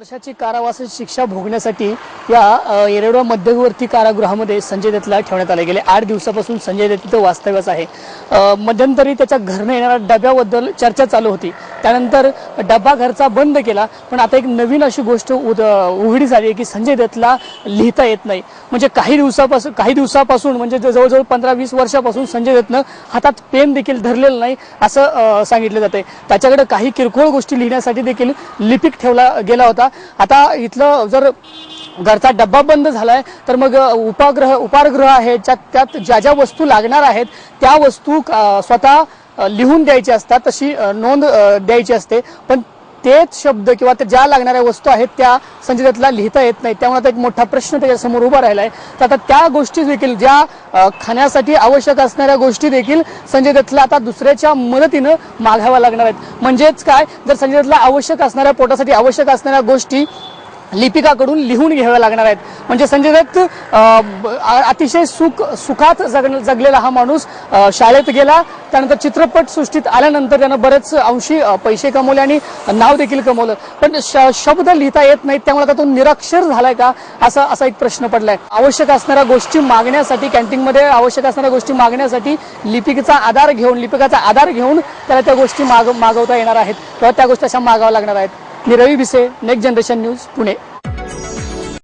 वर्षाची कारावासाची शिक्षा भोगण्यासाठी या अ, मध्यवर्ती कारागृहामध्ये संजय दत्तला ठेवण्यात आले गेले. आठ दिवसापासून संजय दत्त तिथं वास्तव्यास आहे. मध्यंतरी त्याच्या घरनं येणाऱ्या डब्याबद्दल चर्चा चालू होती. त्यानंतर डबा घरचा बंद केला पण आता एक नवीन अशी गोष्ट उद- उघडी झाली आहे की संजय दत्तला लिहिता येत नाही. म्हणजे काही दिवसापासून काही दिवसापासून म्हणजे जवळजवळ पंधरा वीस वर्षापासून संजय दत्तनं हातात पेन देखील धरलेलं नाही असं सांगितलं जाते त्याच्याकडे काही किरकोळ गोष्टी लिहिण्यासाठी देखील लिपिक ठेवला गेला होता. आता इथलं जर घरचा डब्बा बंद झालाय तर मग उपाग्रह उपारग्रह आहे ज्यात त्यात ज्या ज्या वस्तू लागणार आहेत त्या वस्तू स्वतः लिहून द्यायची असतात तशी नोंद द्यायची असते. पण तेच शब्द किंवा त्या ज्या लागणाऱ्या वस्तू आहेत त्या संजय दत्तला लिहिता येत नाही त्यामुळे आता एक मोठा प्रश्न त्याच्यासमोर उभा राहिला आहे तर आता त्या गोष्टी देखील ज्या खाण्यासाठी आवश्यक असणाऱ्या गोष्टी देखील संजय दत्तला आता दुसऱ्याच्या मदतीनं मागाव्या लागणार आहेत. म्हणजेच काय? जर संजय दत्तला आवश्यक असणाऱ्या पोटासाठी आवश्यक असणाऱ्या गोष्टी लिपिकाकडून लिहून घ्याव्या लागणार आहेत. म्हणजे संजय दत्त ब- अतिशय सुख सुखात जग जगलेला हा माणूस शाळेत गेला त्यानंतर चित्रपट सृष्टीत आल्यानंतर त्यानं बरेच अंशी पैसे कमवले आणि नाव देखील कमवलं. पण श- शब्द लिहिता येत नाहीत त्यामुळे आता तो निरक्षर झालाय का असा असा एक प्रश्न पडलाय. आवश्यक असणाऱ्या गोष्टी मागण्यासाठी कॅन्टीनमध्ये आवश्यक असणाऱ्या गोष्टी मागण्यासाठी लिपिकेचा आधार घेऊन लिपिकाचा आधार घेऊन त्याला त्या गोष्टी माग मागवता येणार आहेत. किंवा त्या गोष्टी अशा मागाव्या लागणार आहेत. मी Ravi Bhise next generation news Pune.